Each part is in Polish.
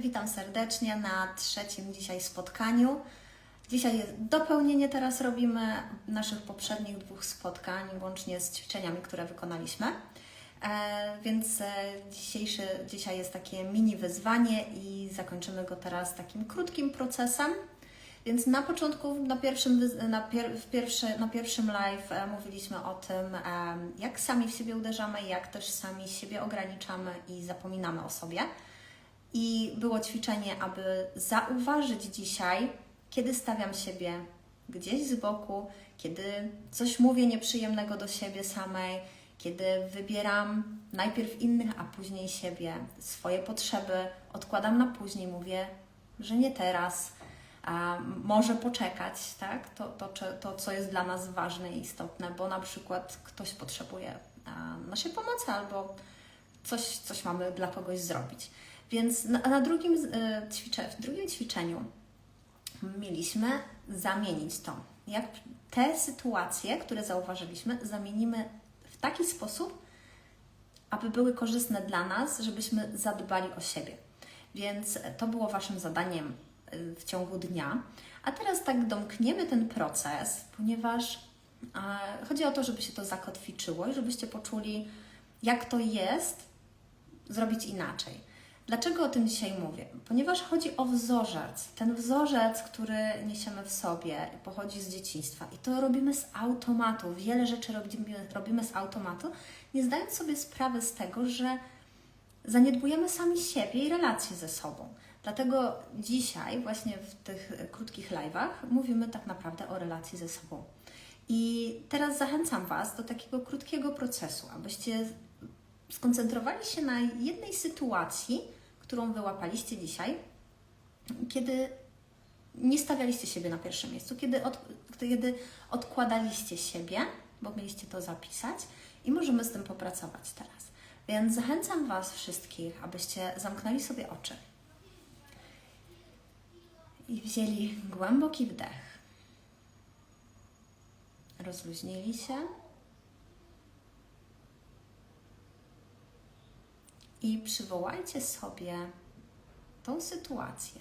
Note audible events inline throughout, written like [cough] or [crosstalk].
Witam serdecznie na trzecim dzisiaj spotkaniu. Dzisiaj jest dopełnienie teraz robimy naszych poprzednich dwóch spotkań, łącznie z ćwiczeniami, które wykonaliśmy. E, więc e, dzisiejszy, dzisiaj jest takie mini wyzwanie i zakończymy go teraz takim krótkim procesem. Więc na początku, na pierwszym, na pier, pierwszy, na pierwszym live e, mówiliśmy o tym, e, jak sami w siebie uderzamy, jak też sami siebie ograniczamy i zapominamy o sobie. I było ćwiczenie, aby zauważyć dzisiaj, kiedy stawiam siebie gdzieś z boku, kiedy coś mówię nieprzyjemnego do siebie samej, kiedy wybieram najpierw innych, a później siebie, swoje potrzeby odkładam na później, mówię, że nie teraz, a może poczekać, tak? To, to, to, co jest dla nas ważne i istotne, bo na przykład ktoś potrzebuje naszej pomocy albo coś, coś mamy dla kogoś zrobić. Więc na, na drugim e, ćwicze, w drugim ćwiczeniu mieliśmy zamienić to. Jak te sytuacje, które zauważyliśmy, zamienimy w taki sposób, aby były korzystne dla nas, żebyśmy zadbali o siebie. Więc to było Waszym zadaniem y, w ciągu dnia. A teraz tak domkniemy ten proces, ponieważ chodzi o to, żeby się to zakotwiczyło i żebyście poczuli, jak to jest zrobić inaczej. Dlaczego o tym dzisiaj mówię? Ponieważ chodzi o wzorzec. Ten wzorzec, który niesiemy w sobie, pochodzi z dzieciństwa i to robimy z automatu. Wiele rzeczy robimy, robimy z automatu, nie zdając sobie sprawy z tego, że zaniedbujemy sami siebie i relacje ze sobą. Dlatego dzisiaj, właśnie w tych krótkich live'ach, mówimy tak naprawdę o relacji ze sobą. I teraz zachęcam Was do takiego krótkiego procesu, abyście skoncentrowali się na jednej sytuacji, którą wyłapaliście dzisiaj, kiedy nie stawialiście siebie na pierwszym miejscu, kiedy, od, kiedy odkładaliście siebie, bo mieliście to zapisać i możemy z tym popracować teraz. Więc zachęcam Was wszystkich, abyście zamknęli sobie oczy i wzięli głęboki wdech. Rozluźnili się. I przywołajcie sobie tą sytuację,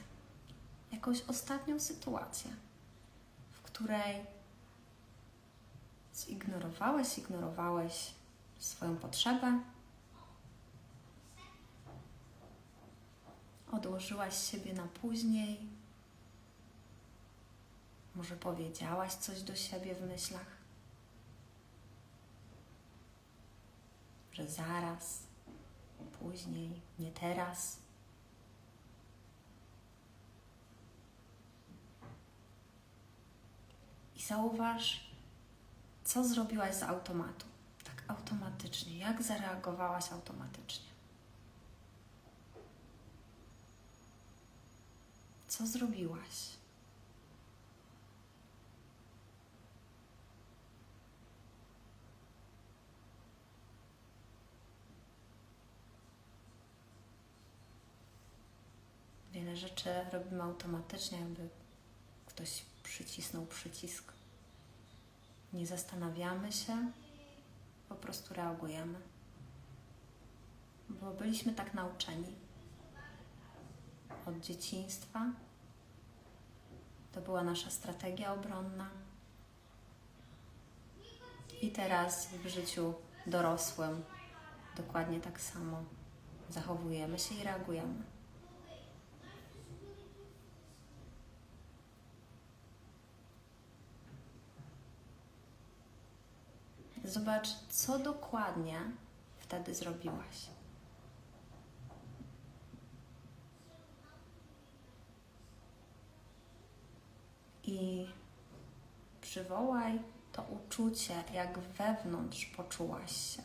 jakąś ostatnią sytuację, w której zignorowałeś, ignorowałeś swoją potrzebę, odłożyłaś siebie na później, może powiedziałaś coś do siebie w myślach, że zaraz później, nie teraz. I zauważ, co zrobiłaś z automatu. Tak automatycznie, jak zareagowałaś automatycznie. Co zrobiłaś? Wiele rzeczy robimy automatycznie, jakby ktoś przycisnął przycisk. Nie zastanawiamy się, po prostu reagujemy. Bo byliśmy tak nauczeni. Od dzieciństwa. To była nasza strategia obronna. I teraz w życiu dorosłym dokładnie tak samo zachowujemy się i reagujemy. Zobacz, co dokładnie wtedy zrobiłaś. I przywołaj to uczucie, jak wewnątrz poczułaś się.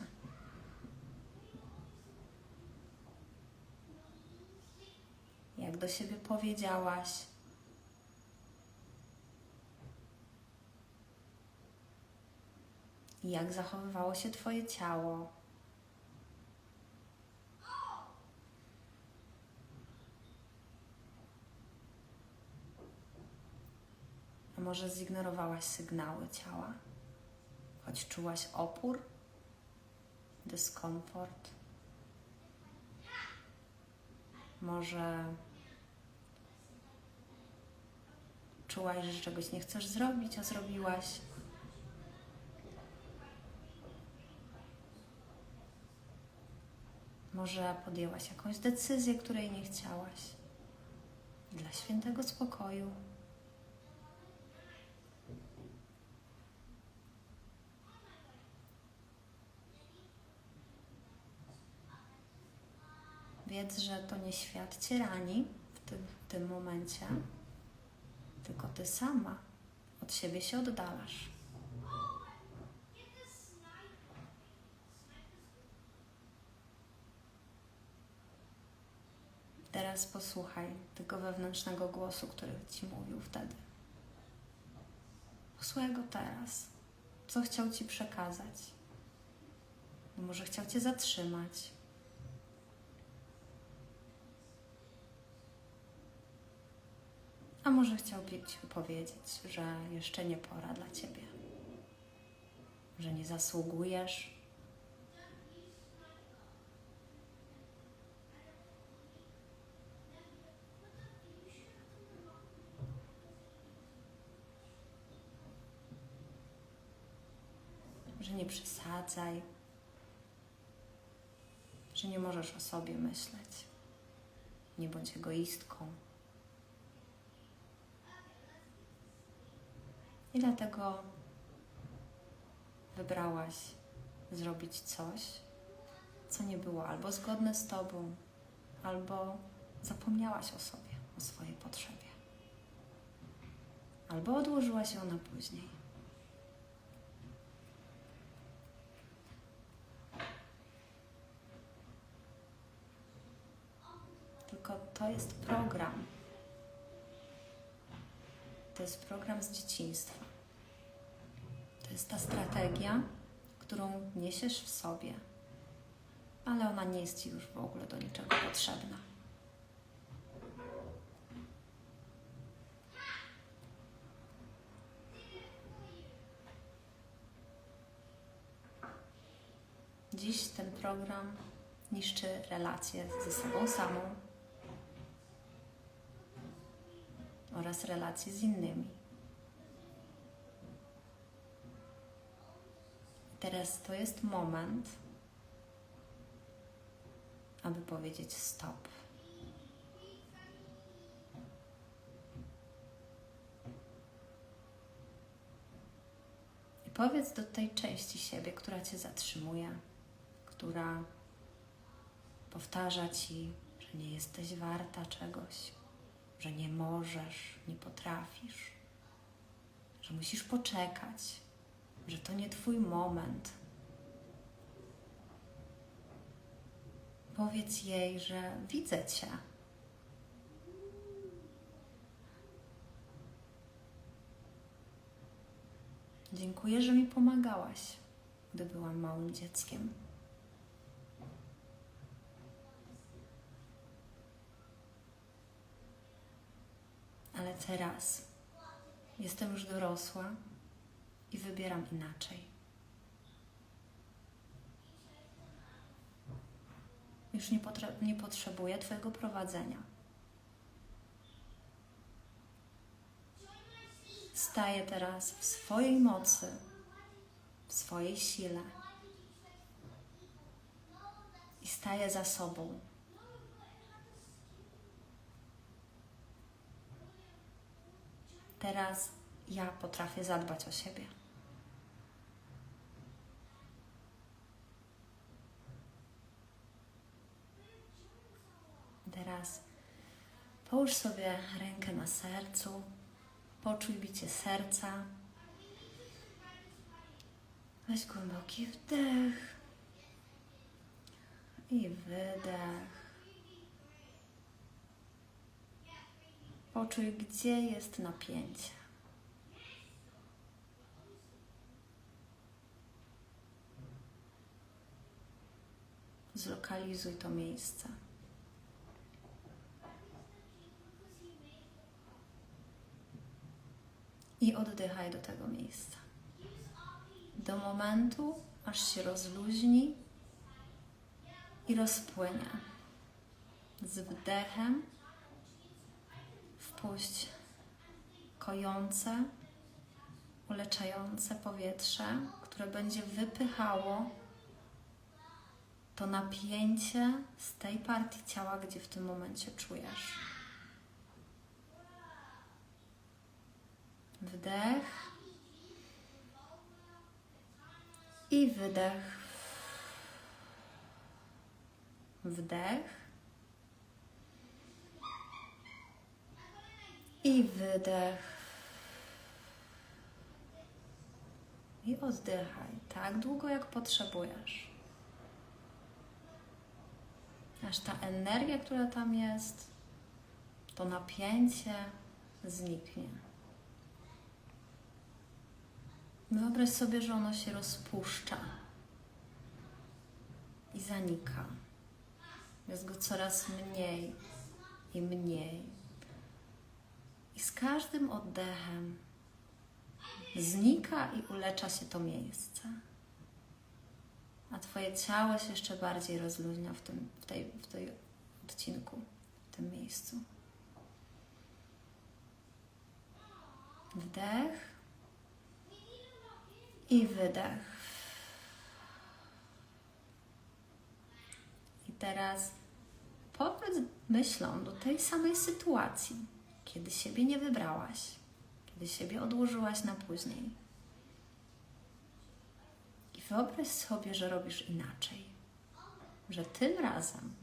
Jak do siebie powiedziałaś, jak zachowywało się Twoje ciało. A może zignorowałaś sygnały ciała, choć czułaś opór, dyskomfort. Może czułaś, że czegoś nie chcesz zrobić, a zrobiłaś. Może podjęłaś jakąś decyzję, której nie chciałaś. Dla świętego spokoju. Wiedz, że to nie świat cię rani w tym, w tym momencie, tylko ty sama od siebie się oddalasz. Teraz posłuchaj tego wewnętrznego głosu, który ci mówił wtedy. Posłuchaj go teraz. Co chciał ci przekazać? Bo może chciał cię zatrzymać. A może chciałby ci powiedzieć, że jeszcze nie pora dla ciebie, że nie zasługujesz. Że nie przesadzaj, że nie możesz o sobie myśleć. Nie bądź egoistką. I dlatego wybrałaś zrobić coś, co nie było albo zgodne z Tobą, albo zapomniałaś o sobie, o swojej potrzebie, albo odłożyłaś ją na później. Tylko to jest program. To jest program z dzieciństwa. To jest ta strategia, którą niesiesz w sobie, ale ona nie jest ci już w ogóle do niczego potrzebna. Dziś ten program niszczy relacje ze sobą samą oraz relacje z innymi. Teraz to jest moment, aby powiedzieć stop. I powiedz do tej części siebie, która cię zatrzymuje, która powtarza ci, że nie jesteś warta czegoś, że nie możesz, nie potrafisz, że musisz poczekać, że to nie Twój moment. Powiedz jej, że widzę Cię. Dziękuję, że mi pomagałaś, gdy byłam małym dzieckiem. Teraz jestem już dorosła i wybieram inaczej. Już nie, nie potrzebuję Twojego prowadzenia. Staję teraz w swojej mocy, w swojej sile i staję za sobą. Teraz ja potrafię zadbać o siebie. Teraz połóż sobie rękę na sercu, poczuj bicie serca. Weź głęboki wdech i wydech. Poczuj, gdzie jest napięcie. Zlokalizuj to miejsce. I oddychaj do tego miejsca. Do momentu, aż się rozluźni i rozpłynie. Z wdechem wpuść kojące, uleczające powietrze, które będzie wypychało to napięcie z tej partii ciała, gdzie w tym momencie czujesz. Wdech i wydech. Wdech i wydech. I oddychaj tak długo, jak potrzebujesz. Aż ta energia, która tam jest, to napięcie zniknie. Wyobraź sobie, że ono się rozpuszcza i zanika. Jest go coraz mniej i mniej. I z każdym oddechem znika i ulecza się to miejsce. A Twoje ciało się jeszcze bardziej rozluźnia w tym, w tej, w tej odcinku, w tym miejscu. Wdech i wydech. I teraz powiedz myślą do tej samej sytuacji, kiedy siebie nie wybrałaś, kiedy siebie odłożyłaś na później. I wyobraź sobie, że robisz inaczej, że tym razem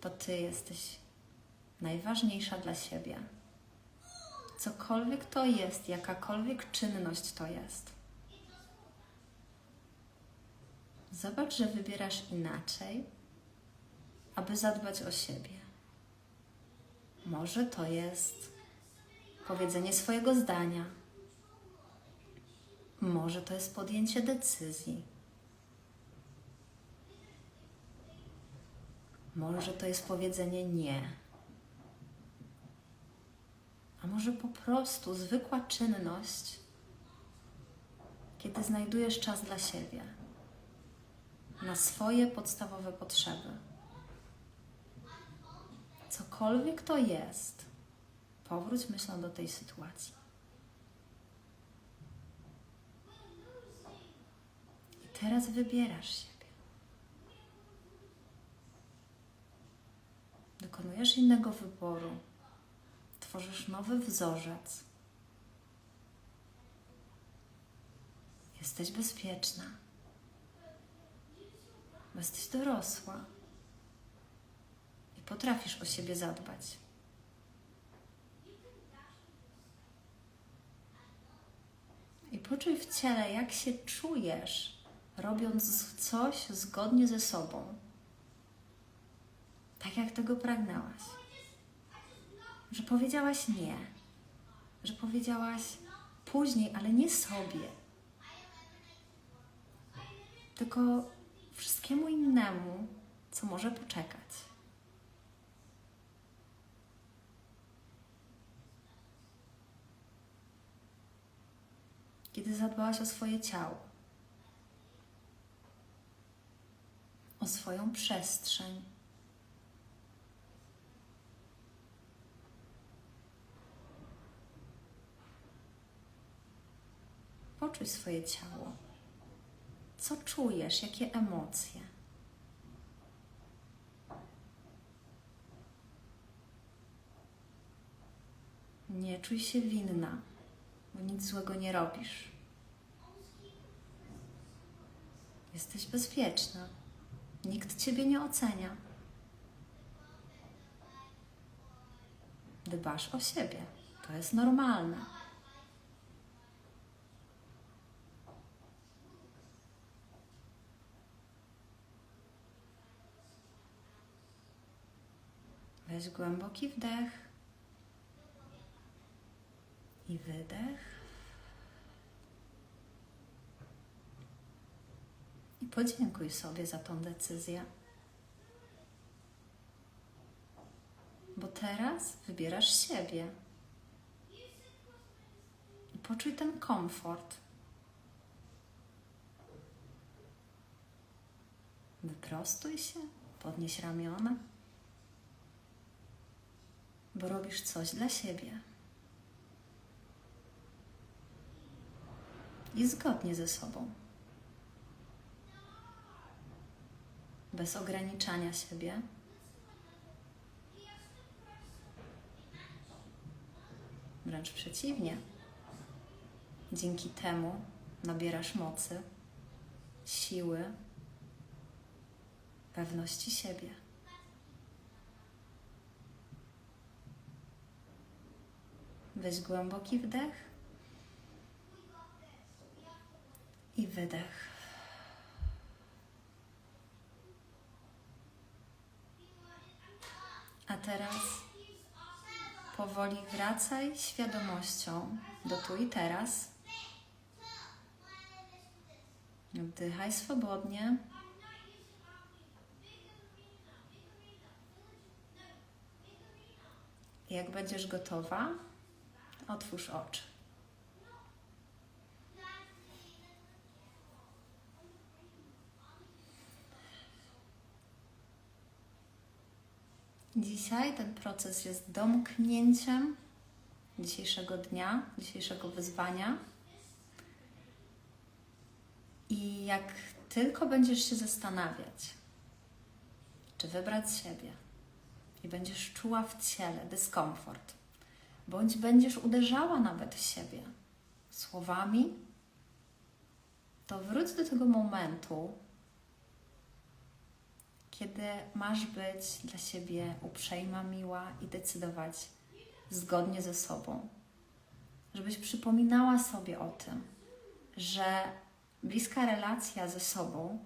to ty jesteś najważniejsza dla siebie cokolwiek to jest, jakakolwiek czynność to jest. Zobacz, że wybierasz inaczej, aby zadbać o siebie. Może to jest powiedzenie swojego zdania. Może to jest podjęcie decyzji. Może to jest powiedzenie nie. A może po prostu zwykła czynność, kiedy znajdujesz czas dla siebie, na swoje podstawowe potrzeby. Cokolwiek to jest, powróć myślą do tej sytuacji. I teraz wybierasz siebie. Dokonujesz innego wyboru tworzysz nowy wzorzec. Jesteś bezpieczna. Jesteś dorosła. Potrafisz o siebie zadbać. I poczuj w ciele, jak się czujesz, robiąc coś zgodnie ze sobą. Tak jak tego pragnęłaś że powiedziałaś nie, że powiedziałaś później, ale nie sobie, tylko wszystkiemu innemu, co może poczekać. Kiedy zadbałaś o swoje ciało, o swoją przestrzeń, Poczuj swoje ciało. Co czujesz? Jakie emocje? Nie czuj się winna, bo nic złego nie robisz. Jesteś bezpieczna. Nikt ciebie nie ocenia. Dbasz o siebie. To jest normalne. Weź głęboki wdech i wydech. I podziękuj sobie za tą decyzję. Bo teraz wybierasz siebie. I poczuj ten komfort. Wyprostuj się, podnieś ramiona. bo robisz coś dla siebie. I zgodnie ze sobą. Bez ograniczania siebie. Wręcz przeciwnie. Dzięki temu nabierasz mocy, siły, pewności siebie. Weź głęboki wdech i wydech. A teraz powoli wracaj świadomością do tu i teraz. Wdychaj swobodnie. Jak będziesz gotowa, otwórz oczy. Dzisiaj ten proces jest domknięciem dzisiejszego dnia, dzisiejszego wyzwania. I jak tylko będziesz się zastanawiać, czy wybrać siebie, i będziesz czuła w ciele dyskomfort, bądź będziesz uderzała nawet w siebie słowami, to wróć do tego momentu, kiedy masz być dla siebie uprzejma, miła i decydować zgodnie ze sobą. Żebyś przypominała sobie o tym, że bliska relacja ze sobą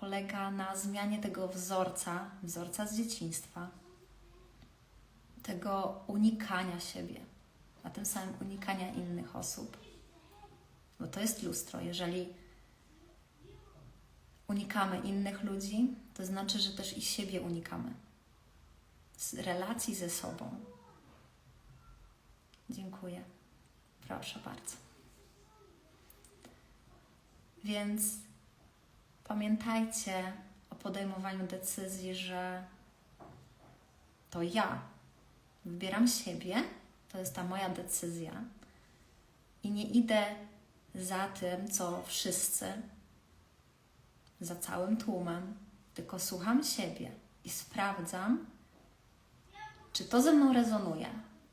polega na zmianie tego wzorca, wzorca z dzieciństwa, tego unikania siebie, a tym samym unikania innych osób. Bo to jest lustro. Jeżeli unikamy innych ludzi, to znaczy, że też i siebie unikamy. Z relacji ze sobą. Dziękuję. Proszę bardzo. Więc pamiętajcie o podejmowaniu decyzji, że to ja wybieram siebie, to jest ta moja decyzja i nie idę za tym, co wszyscy, za całym tłumem, tylko słucham siebie i sprawdzam, czy to ze mną rezonuje,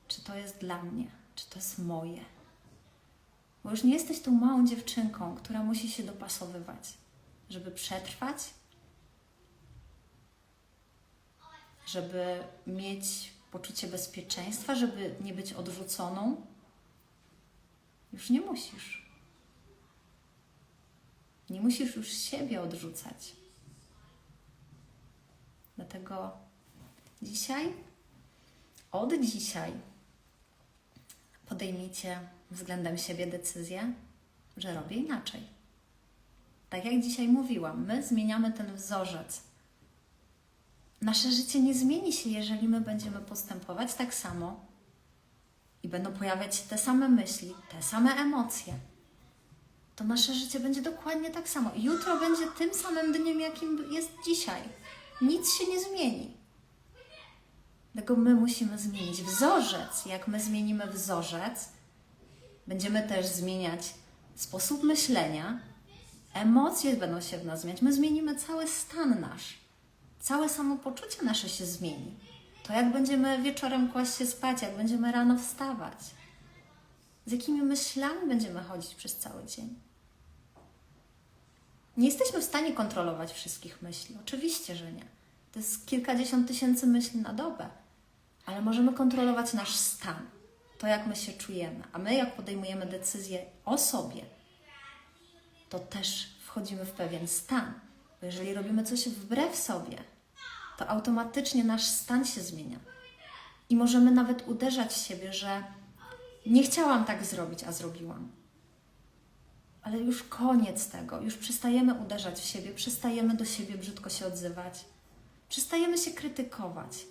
czy to jest dla mnie, czy to jest moje. Bo już nie jesteś tą małą dziewczynką, która musi się dopasowywać, żeby przetrwać, żeby mieć poczucie bezpieczeństwa, żeby nie być odrzuconą. Już nie musisz. Nie musisz już siebie odrzucać. Dlatego dzisiaj, od dzisiaj, podejmijcie względem siebie decyzję, że robię inaczej. Tak jak dzisiaj mówiłam, my zmieniamy ten wzorzec. Nasze życie nie zmieni się, jeżeli my będziemy postępować tak samo i będą pojawiać się te same myśli, te same emocje. To nasze życie będzie dokładnie tak samo. Jutro będzie tym samym dniem, jakim jest dzisiaj. Nic się nie zmieni. Dlatego my musimy zmienić wzorzec. Jak my zmienimy wzorzec, będziemy też zmieniać sposób myślenia, emocje będą się w nas zmieniać. My zmienimy cały stan nasz. Całe samopoczucie nasze się zmieni. To jak będziemy wieczorem kłaść się spać, jak będziemy rano wstawać. Z jakimi myślami będziemy chodzić przez cały dzień. Nie jesteśmy w stanie kontrolować wszystkich myśli. Oczywiście, że nie. To jest kilkadziesiąt tysięcy myśli na dobę. Ale możemy kontrolować nasz stan. To, jak my się czujemy. A my, jak podejmujemy decyzję o sobie, to też wchodzimy w pewien stan. Bo jeżeli robimy coś wbrew sobie, to automatycznie nasz stan się zmienia. I możemy nawet uderzać w siebie, że nie chciałam tak zrobić, a zrobiłam. Ale już koniec tego, już przestajemy uderzać w siebie, przestajemy do siebie brzydko się odzywać, przestajemy się krytykować.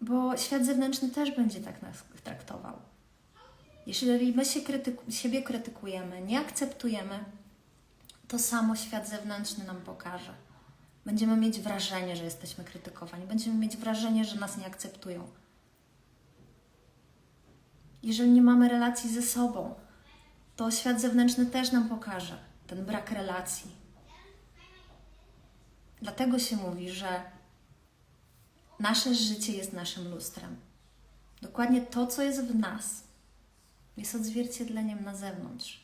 Bo świat zewnętrzny też będzie tak nas traktował. Jeżeli my się krytyku siebie krytykujemy, nie akceptujemy, to samo świat zewnętrzny nam pokaże. Będziemy mieć wrażenie, że jesteśmy krytykowani, będziemy mieć wrażenie, że nas nie akceptują. Jeżeli nie mamy relacji ze sobą, to świat zewnętrzny też nam pokaże ten brak relacji. Dlatego się mówi, że nasze życie jest naszym lustrem. Dokładnie to, co jest w nas, jest odzwierciedleniem na zewnątrz.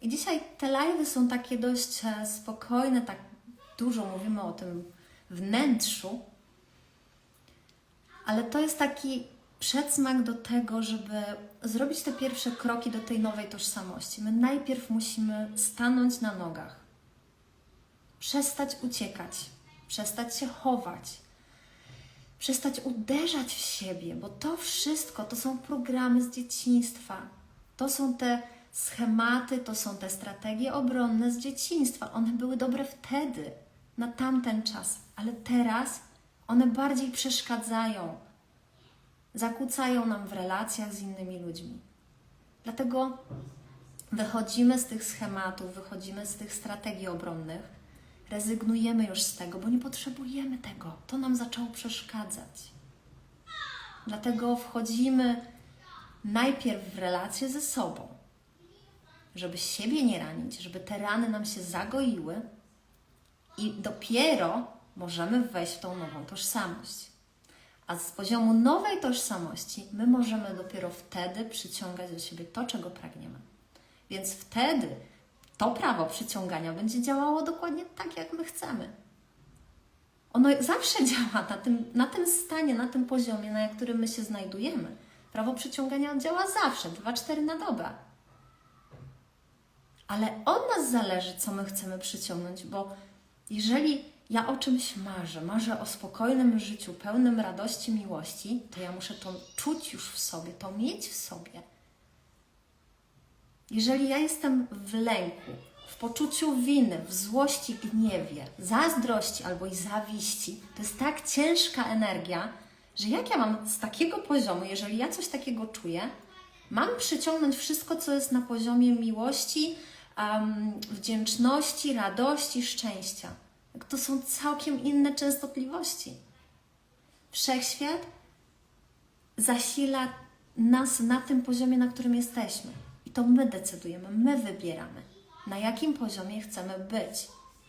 I dzisiaj te live'y są takie dość e, spokojne, tak dużo mówimy o tym wnętrzu, ale to jest taki przedsmak do tego, żeby zrobić te pierwsze kroki do tej nowej tożsamości. My najpierw musimy stanąć na nogach, przestać uciekać, przestać się chować, przestać uderzać w siebie, bo to wszystko to są programy z dzieciństwa. To są te schematy, to są te strategie obronne z dzieciństwa. One były dobre wtedy, na tamten czas, ale teraz one bardziej przeszkadzają, zakłócają nam w relacjach z innymi ludźmi. Dlatego wychodzimy z tych schematów, wychodzimy z tych strategii obronnych, rezygnujemy już z tego, bo nie potrzebujemy tego. To nam zaczęło przeszkadzać. Dlatego wchodzimy najpierw w relacje ze sobą, żeby siebie nie ranić, żeby te rany nam się zagoiły i dopiero możemy wejść w tą nową tożsamość. A z poziomu nowej tożsamości my możemy dopiero wtedy przyciągać do siebie to, czego pragniemy. Więc wtedy to prawo przyciągania będzie działało dokładnie tak, jak my chcemy. Ono zawsze [laughs] działa na tym, na tym stanie, na tym poziomie, na którym my się znajdujemy. Prawo przyciągania działa zawsze, 2-4 na dobę. Ale od nas zależy, co my chcemy przyciągnąć, bo jeżeli ja o czymś marzę, marzę o spokojnym życiu, pełnym radości, miłości, to ja muszę to czuć już w sobie, to mieć w sobie. Jeżeli ja jestem w lęku, w poczuciu winy, w złości, gniewie, zazdrości albo i zawiści, to jest tak ciężka energia, że jak ja mam z takiego poziomu, jeżeli ja coś takiego czuję, mam przyciągnąć wszystko, co jest na poziomie miłości, um, wdzięczności, radości, szczęścia. To są całkiem inne częstotliwości. Wszechświat zasila nas na tym poziomie, na którym jesteśmy. I to my decydujemy, my wybieramy, na jakim poziomie chcemy być.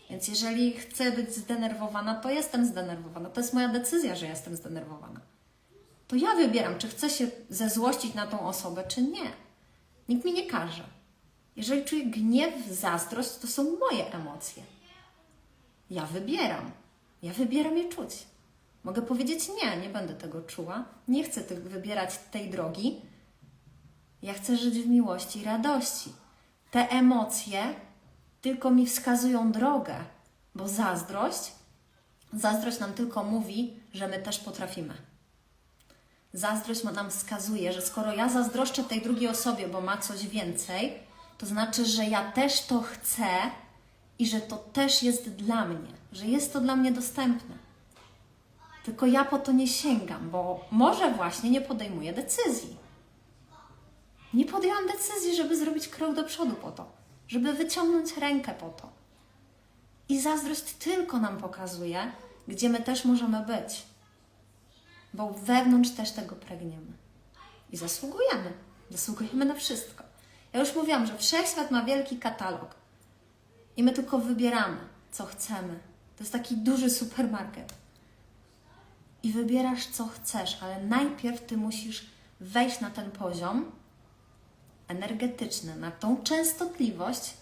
Więc jeżeli chcę być zdenerwowana, to jestem zdenerwowana. To jest moja decyzja, że jestem zdenerwowana. To ja wybieram, czy chcę się zezłościć na tą osobę, czy nie. Nikt mi nie każe. Jeżeli czuję gniew, zazdrość, to są moje emocje. Ja wybieram. Ja wybieram je czuć. Mogę powiedzieć nie, nie będę tego czuła. Nie chcę tych, wybierać tej drogi. Ja chcę żyć w miłości i radości. Te emocje tylko mi wskazują drogę, bo zazdrość, zazdrość nam tylko mówi, że my też potrafimy. Zazdrość nam wskazuje, że skoro ja zazdroszczę tej drugiej osobie, bo ma coś więcej, to znaczy, że ja też to chcę i że to też jest dla mnie, że jest to dla mnie dostępne. Tylko ja po to nie sięgam, bo może właśnie nie podejmuję decyzji. Nie podjęłam decyzji, żeby zrobić krok do przodu po to, żeby wyciągnąć rękę po to. I zazdrość tylko nam pokazuje, gdzie my też możemy być, bo wewnątrz też tego pragniemy. I zasługujemy. Zasługujemy na wszystko. Ja już mówiłam, że wszechświat ma wielki katalog i my tylko wybieramy, co chcemy. To jest taki duży supermarket. I wybierasz, co chcesz, ale najpierw ty musisz wejść na ten poziom energetyczny, na tą częstotliwość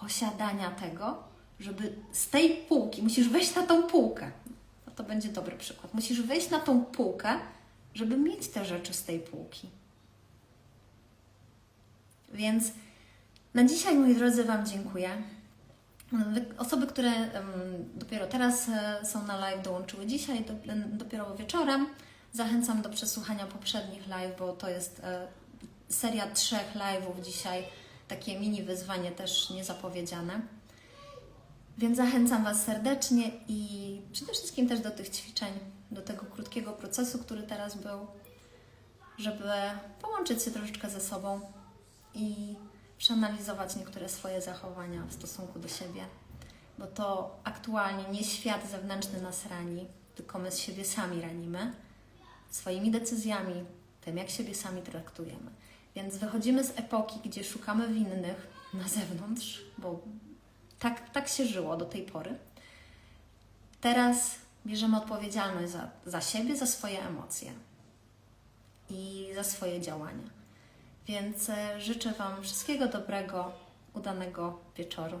posiadania tego, żeby z tej półki, musisz wejść na tą półkę. No to będzie dobry przykład. Musisz wejść na tą półkę, żeby mieć te rzeczy z tej półki. Więc na dzisiaj, moi drodzy, Wam dziękuję. Osoby, które dopiero teraz e, są na live, dołączyły dzisiaj, dopiero wieczorem. Zachęcam do przesłuchania poprzednich live, bo to jest e, seria trzech live'ów dzisiaj, takie mini wyzwanie też niezapowiedziane. Więc zachęcam Was serdecznie i przede wszystkim też do tych ćwiczeń, do tego krótkiego procesu, który teraz był, żeby połączyć się troszeczkę ze sobą i przeanalizować niektóre swoje zachowania w stosunku do siebie bo to aktualnie nie świat zewnętrzny nas rani, tylko my z siebie sami ranimy swoimi decyzjami, tym jak siebie sami traktujemy. Więc wychodzimy z epoki, gdzie szukamy winnych na zewnątrz, bo tak, tak się żyło do tej pory. Teraz bierzemy odpowiedzialność za, za siebie, za swoje emocje i za swoje działania. Więc e, życzę Wam wszystkiego dobrego, udanego wieczoru.